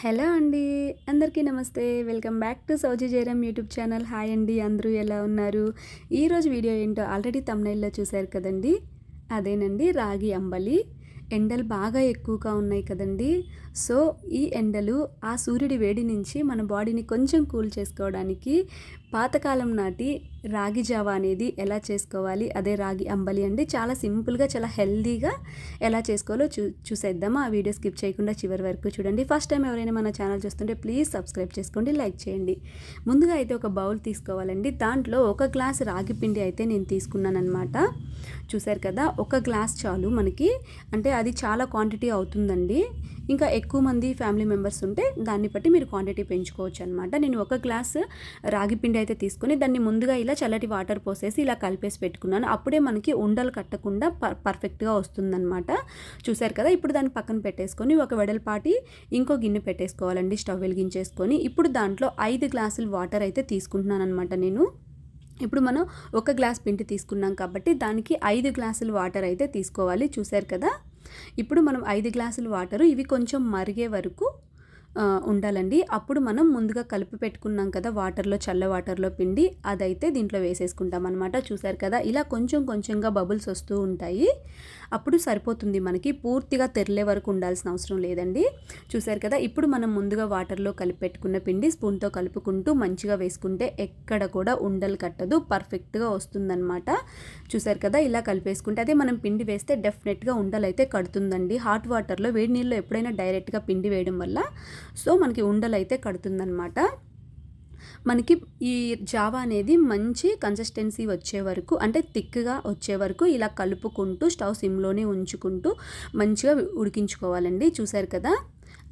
Hello అండి అందరికీ నమస్తే. వెల్కమ్ బ్యాక్ టు సౌజీ జయరామ్ యూట్యూబ్ ఛానల్. హాయ్ అండి అందరూ ఎలా ఉన్నారు? ఈరోజు వీడియో ఏంటో ఆల్రెడీ తమ్నైల్లో చూశారు కదండి? అదేనండి రాగి అంబలి. ఎండలు బాగా ఎక్కువగా ఉన్నాయి కదండి. సో ఈ ఎండలు ఆ సూర్యుడి వేడి నుంచి మన బాడీని కొంచెం కూల్ చేసుకోవడానికి పాతకాలం నాటి రాగి జావా అనేది ఎలా చేసుకోవాలి అదే రాగి అంబలి అండి చాలా సింపుల్గా చాలా హెల్దీగా ఎలా చేసుకోవాలో చూ చూసేద్దామా ఆ వీడియో స్కిప్ చేయకుండా చివరి వరకు చూడండి. ఫస్ట్ టైం ఎవరైనా మన ఛానల్ చూస్తుంటే ప్లీజ్ సబ్స్క్రైబ్ చేసుకోండి లైక్ చేయండి. ముందుగా అయితే ఒక బౌల్ తీసుకోవాలండి. దాంట్లో ఒక గ్లాస్ రాగి పిండి అయితే నేను తీసుకున్నాను అనమాట చూసారు కదా ఒక గ్లాస్ చాలు మనకి. అంటే అది చాలా క్వాంటిటీ అవుతుందండి. ఇంకా ఎక్కువ మంది ఫ్యామిలీ మెంబర్స్ ఉంటే దాన్ని బట్టి మీరు క్వాంటిటీ పెంచుకోవచ్చు అనమాట నేను ఒక గ్లాస్ రాగి పిండి అయితే తీసుకొని దాన్ని ముందుగా ఇలా చల్లటి వాటర్ పోసేసి ఇలా కలిపేసి పెట్టుకున్నాను. అప్పుడే మనకి ఉండలు కట్టకుండా పర్ఫెక్ట్గా వస్తుందన్నమాట. చూసారు కదా ఇప్పుడు దాన్ని పక్కన పెట్టేసుకొని ఒక వెడల్పాటి ఇంకో గిన్నె పెట్టేసుకోవాలండి స్టవ్ వెలిగించేసుకొని. ఇప్పుడు దాంట్లో ఐదు గ్లాసులు వాటర్ అయితే తీసుకుంటున్నాను అనమాట నేను. ఇప్పుడు మనం ఒక గ్లాస్ పిండి తీసుకున్నాం కాబట్టి దానికి ఐదు గ్లాసులు వాటర్ అయితే తీసుకోవాలి. చూసారు కదా ఇప్పుడు మనం ఐదు గ్లాసులు వాటరు ఇవి కొంచెం మరిగే వరకు ఉండాలండి. అప్పుడు మనం ముందుగా కలిపి పెట్టుకున్నాం కదా వాటర్లో చల్ల వాటర్లో పిండి అదైతే దీంట్లో వేసేసుకుంటాం అనమాట చూసారు కదా ఇలా కొంచెం కొంచెంగా బబుల్స్ వస్తూ ఉంటాయి. అప్పుడు సరిపోతుంది మనకి. పూర్తిగా తెరలే వరకు ఉండాల్సిన అవసరం లేదండి. చూసారు కదా ఇప్పుడు మనం ముందుగా వాటర్లో కలిపి పెట్టుకున్న పిండి స్పూన్తో కలుపుకుంటూ మంచిగా వేసుకుంటే ఎక్కడ కూడా ఉండలు కట్టదు పర్ఫెక్ట్గా వస్తుందన్నమాట. చూసారు కదా ఇలా కలిపేసుకుంటే అదే మనం పిండి వేస్తే డెఫినెట్గా ఉండలు అయితే కడుతుందండి. హాట్ వాటర్లో వేడి నీళ్ళు ఎప్పుడైనా డైరెక్ట్గా పిండి వేయడం వల్ల సో మనకి ఉండలు అయితే కడుతుందనమాట మనకి ఈ జావా అనేది మంచి కన్సిస్టెన్సీ వచ్చే వరకు అంటే థిక్గా వచ్చే వరకు ఇలా కలుపుకుంటూ స్టవ్ సిమ్లోనే ఉంచుకుంటూ మంచిగా ఉడికించుకోవాలండి. చూసారు కదా?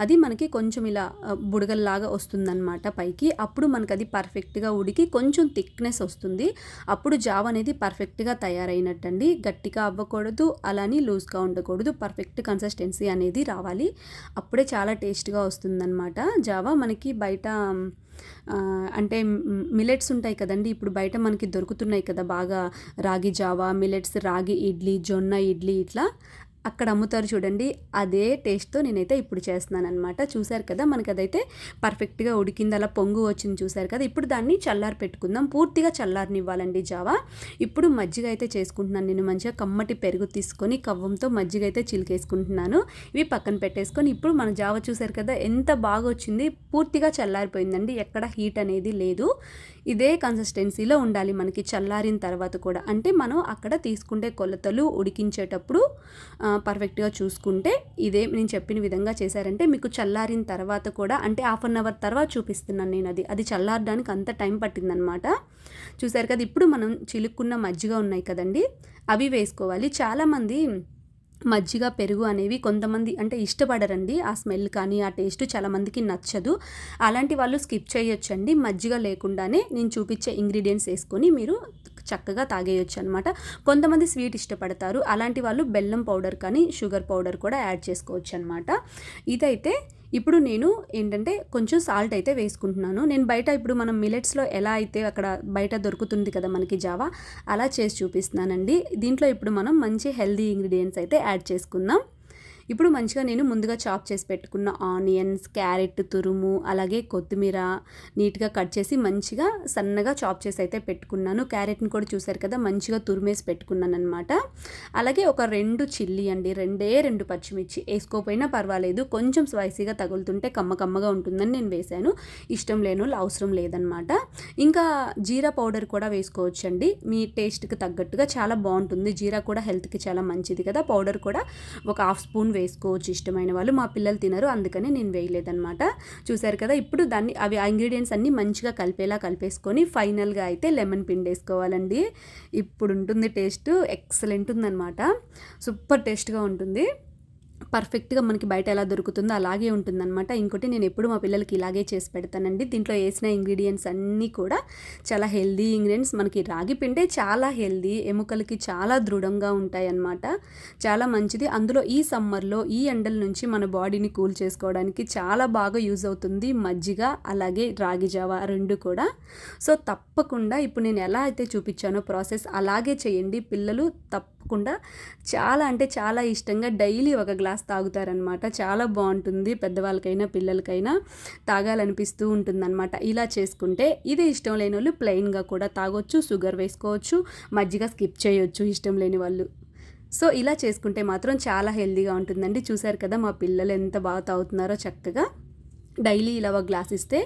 అది మనకి కొంచెం ఇలా బుడగల్లాగా వస్తుందన్నమాట పైకి. అప్పుడు మనకు అది పర్ఫెక్ట్గా ఉడికి కొంచెం థిక్నెస్ వస్తుంది. అప్పుడు జావ్ అనేది పర్ఫెక్ట్గా తయారైనట్టండి. గట్టిగా అవ్వకూడదు అలాని లూజ్గా ఉండకూడదు. పర్ఫెక్ట్ కన్సిస్టెన్సీ అనేది రావాలి. అప్పుడే చాలా టేస్ట్గా వస్తుందన్నమాట జావా. మనకి బయట అంటే మిలెట్స్ ఉంటాయి కదండి. ఇప్పుడు బయట మనకి దొరుకుతున్నాయి కదా బాగా రాగి జావా మిలెట్స్ రాగి ఇడ్లీ జొన్న ఇడ్లీ ఇట్లా. అక్కడ అమ్ముతారు చూడండి. అదే టేస్ట్తో నేనైతే ఇప్పుడు చేస్తున్నాను అనమాట చూసారు కదా మనకి అదైతే పర్ఫెక్ట్గా ఉడికింది. అలా పొంగు వచ్చింది చూసారు కదా. ఇప్పుడు దాన్ని చల్లారి పెట్టుకుందాం. పూర్తిగా చల్లారనివ్వాలండి జావా. ఇప్పుడు మజ్జిగ అయితే చేసుకుంటున్నాను. నేను మంచిగా కమ్మటి పెరుగు తీసుకొని కవ్వంతో మజ్జిగ అయితే చిలికేసుకుంటున్నాను. ఇవి పక్కన పెట్టేసుకొని ఇప్పుడు మన జావ చూసారు కదా ఎంత బాగా వచ్చింది పూర్తిగా చల్లారిపోయిందండి. ఎక్కడ హీట్ అనేది లేదు. ఇదే కన్సిస్టెన్సీలో ఉండాలి మనకి చల్లారిన తర్వాత కూడా. అంటే మనం అక్కడ తీసుకుంటే కొలతలు ఉడికించేటప్పుడు పర్ఫెక్ట్గా చూసుకుంటే ఇదే నేను చెప్పిన విధంగా చేశారంటే మీకు చల్లారిన తర్వాత కూడా అంటే హాఫ్ అన్ అవర్ తర్వాత చూపిస్తున్నాను నేను అది. అది చల్లారడానికి అంత టైం పట్టిందనమాట చూసారు కదా ఇప్పుడు మనం చిలుక్కున్న మజ్జిగ ఉన్నాయి కదండి అవి వేసుకోవాలి. చాలామంది మజ్జిగ పెరుగు అనేవి కొంతమంది అంటే ఇష్టపడరండి. ఆ స్మెల్ కానీ ఆ టేస్ట్ చాలామందికి నచ్చదు. అలాంటి వాళ్ళు స్కిప్ చేయొచ్చండి. మజ్జిగ లేకుండానే నేను చూపించే ఇంగ్రీడియంట్స్ వేసుకొని మీరు చక్కగా తాగేయొచ్చు అనమాట కొంతమంది స్వీట్ ఇష్టపడతారు. అలాంటి వాళ్ళు బెల్లం పౌడర్ కానీ షుగర్ పౌడర్ కూడా యాడ్ చేసుకోవచ్చు అనమాట ఇదైతే ఇప్పుడు నేను ఏంటంటే కొంచెం సాల్ట్ అయితే వేసుకుంటున్నాను. నేను బయట ఇప్పుడు మనం మిలెట్స్లో ఎలా అయితే అక్కడ బయట దొరుకుతుంది కదా మనకి జావా అలా చేసి చూపిస్తున్నానండి. దీంట్లో ఇప్పుడు మనం మంచి హెల్దీ ఇంగ్రీడియంట్స్ అయితే యాడ్ చేసుకుందాం. ఇప్పుడు మంచిగా నేను ముందుగా చాప్ చేసి పెట్టుకున్న ఆనియన్స్ క్యారెట్ తురుము అలాగే కొత్తిమీర నీట్గా కట్ చేసి మంచిగా సన్నగా చాప్ చేసి అయితే పెట్టుకున్నాను. క్యారెట్ని కూడా చూసారు కదా మంచిగా తురిమేసి పెట్టుకున్నాను అనమాట అలాగే ఒక రెండు చిల్లీ అండి రెండే రెండు పచ్చిమిర్చి వేసుకోపోయినా పర్వాలేదు. కొంచెం స్పైసీగా తగులుతుంటే కమ్మ కమ్మగా ఉంటుందని నేను వేశాను. ఇష్టం లేని వాళ్ళు అవసరం లేదనమాట ఇంకా జీరా పౌడర్ కూడా వేసుకోవచ్చండి. మీ టేస్ట్కి తగ్గట్టుగా చాలా బాగుంటుంది. జీరా కూడా హెల్త్కి చాలా మంచిది కదా. పౌడర్ కూడా ఒక హాఫ్ స్పూన్ వేసుకోవచ్చు ఇష్టమైన వాళ్ళు. మా పిల్లలు తినరు అందుకని నేను వేయలేదనమాట చూసారు కదా ఇప్పుడు దాన్ని అవి ఇంగ్రీడియంట్స్ అన్నీ మంచిగా కలిపేలా కలిపేసుకొని ఫైనల్గా అయితే లెమన్ పిండి వేసుకోవాలండి. ఇప్పుడు ఉంటుంది టేస్ట్ ఎక్సలెంట్ ఉందనమాట సూపర్ టేస్ట్గా ఉంటుంది. పర్ఫెక్ట్గా మనకి బయట ఎలా దొరుకుతుందో అలాగే ఉంటుందన్నమాట. ఇంకోటి నేను ఎప్పుడు మా పిల్లలకి ఇలాగే చేసి పెడతానండి. దీంట్లో వేసిన ఇంగ్రీడియంట్స్ అన్నీ కూడా చాలా హెల్దీ ఇంగ్రీడియంట్స్. మనకి రాగి పిండే చాలా హెల్దీ ఎముకలకి చాలా దృఢంగా ఉంటాయి అన్నమాట చాలా మంచిది. అందులో ఈ సమ్మర్లో ఈ ఎండల నుంచి మన బాడీని కూల్ చేసుకోవడానికి చాలా బాగా యూజ్ అవుతుంది మజ్జిగ అలాగే రాగి జావా రెండు కూడా. సో తప్పకుండా ఇప్పుడు నేను ఎలా అయితే చూపించానో ప్రాసెస్ అలాగే చేయండి. పిల్లలు తప్ప తప్పకుండా చాలా అంటే చాలా ఇష్టంగా డైలీ ఒక గ్లాస్ తాగుతారనమాట చాలా బాగుంటుంది పెద్దవాళ్ళకైనా పిల్లలకైనా తాగాలనిపిస్తూ ఉంటుందన్నమాట. ఇలా చేసుకుంటే ఇది ఇష్టం లేని వాళ్ళు ప్లెయిన్గా కూడా తాగొచ్చు షుగర్ వేసుకోవచ్చు మజ్జిగ స్కిప్ చేయొచ్చు ఇష్టం లేని వాళ్ళు. సో ఇలా చేసుకుంటే మాత్రం చాలా హెల్దీగా ఉంటుందండి. చూశారు కదా మా పిల్లలు ఎంత బాగా తాగుతున్నారో చక్కగా. డైలీ ఇలా ఒక గ్లాస్ ఇస్తే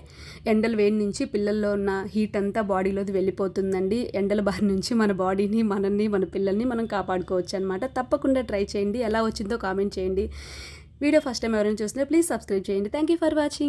ఎండల వేడి నుంచి పిల్లల్లో ఉన్న హీట్ అంతా బాడీలోది వెళ్ళిపోతుందండి. ఎండల బారి నుంచి మన బాడీని మనల్ని మన పిల్లల్ని మనం కాపాడుకోవచ్చు అనమాట తప్పకుండా ట్రై చేయండి. ఎలా వచ్చిందో కామెంట్ చేయండి. వీడియో ఫస్ట్ టైం ఎవరైనా చూస్తే ప్లీజ్ సబ్స్క్రైబ్ చేయండి. Thank you for watching.